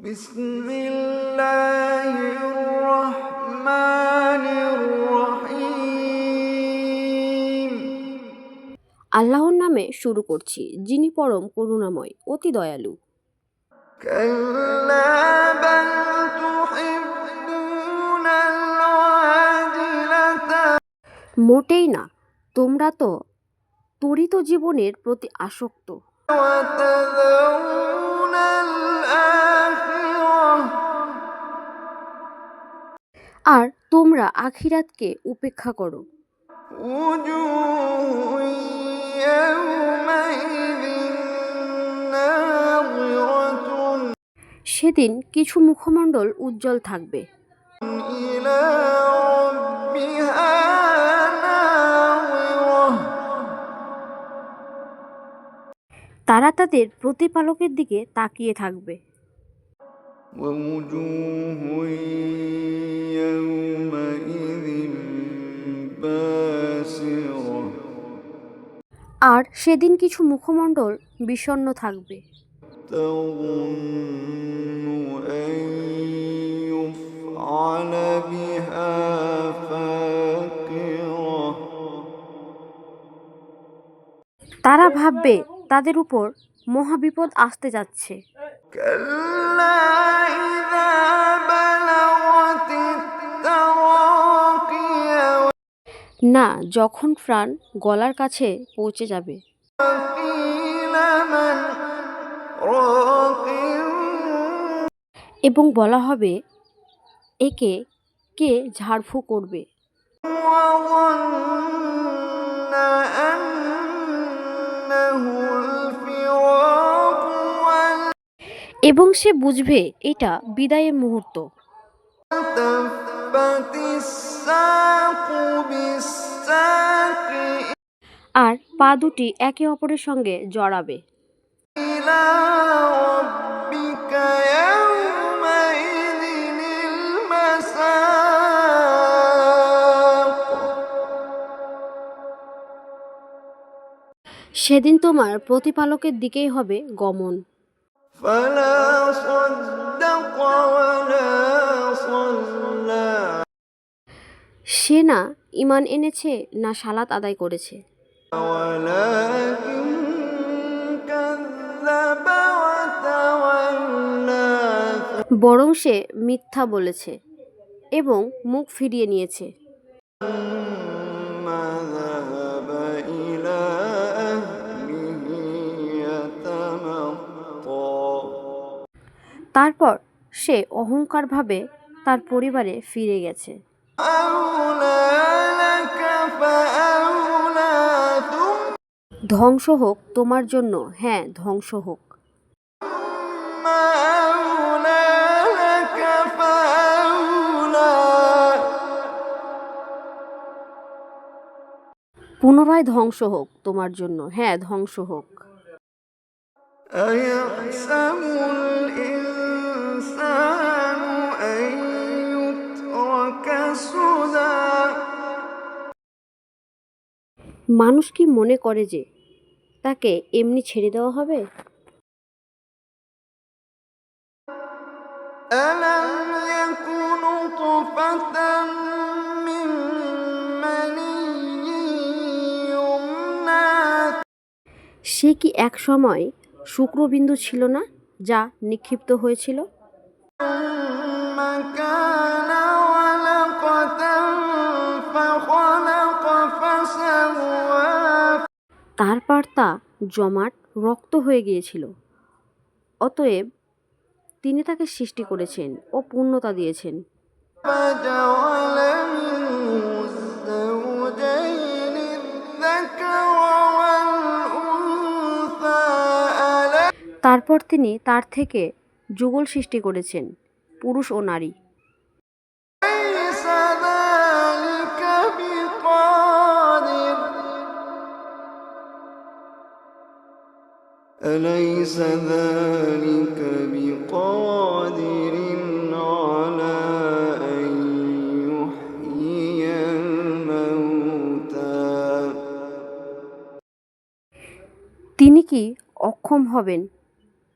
بسم الله الرحمن الرحيم আল্লাহর নামে শুরু করছি যিনি পরম করুণাময় অতি দয়ালু كلا بل تحبون العاجلة মোটেই না তোমরা তো তরিত জীবনের প্রতি আসক্ত আর তোমরা আখিরাতকে উপেক্ষা করো। সেদিন কিছু মুখমণ্ডল উজ্জ্বল থাকবে। তারা তাদের প্রতিপালকের দিকে তাকিয়ে থাকবে। ووجوه يومئذ باسرة আর সেদিন কিছু মুখমণ্ডল বিষণ্ণ থাকবে تظن أن يفعل بها فاقرة তারা ভাববে তাদের উপর মহাবিপদ আসতে যাচ্ছে না যখন প্রাণ গলার কাছে পৌঁছে যাবে। এবং বলা হবে একে কে ঝাড়ফু করবে? এবং সে বুঝবে এটা বিদায়ের মুহূর্ত। আর পা দুটি একে অপরের সঙ্গে জড়াবে। সেদিন তোমার প্রতিপালকের দিকেই হবে গমন। সে না ইমান এনেছে না সালাত আদায় করেছে। বরং সে মিথ্যা বলেছে এবং মুখ ফিরিয়ে নিয়েছে। তারপর সে অহংকারভাবে তার পরিবারে ফিরে গেছে أولى لك فأولى ثم ধ্বংস হোক তোমার জন্য হ্যাঁ ধ্বংস হোক أولى لك فأولى পুনরায় ধ্বংস হোক তোমার জন্য হ্যাঁ ধ্বংস হোক أيحسب الإنسان أن يترك سدى মানুষ কি মনে করে যে তাকে এমনি ছেড়ে দেওয়া হবে ألم يكن نطفة من مني يمنى সে কি এক সময় শুক্রবিন্দু ছিল না যা নিক্ষিপ্ত হয়েছিল তারপর তা জমাট রক্ত হয়ে গিয়েছিল। অতএব তিনি তাকে সৃষ্টি করেছেন ও পূর্ণতা দিয়েছেন। তারপর তিনি তার থেকে যুগল সৃষ্টি করেছেন পুরুষ ও নারী ذلك بقادر أليس ذلك بقادر على أن يحيي الموتى তিনি কি অক্ষম হবেন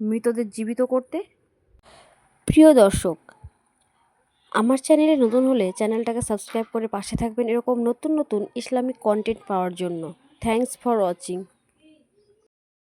মৃতদের জীবিত করতে প্রিয় দর্শক, আমার চ্যানেলে নতুন হলে চ্যানেলটাকে সাবস্ক্রাইব করে পাশে থাকবেন এরকম নতুন নতুন ইসলামিক কন্টেন্ট পাওয়ার জন্য। Thanks for watching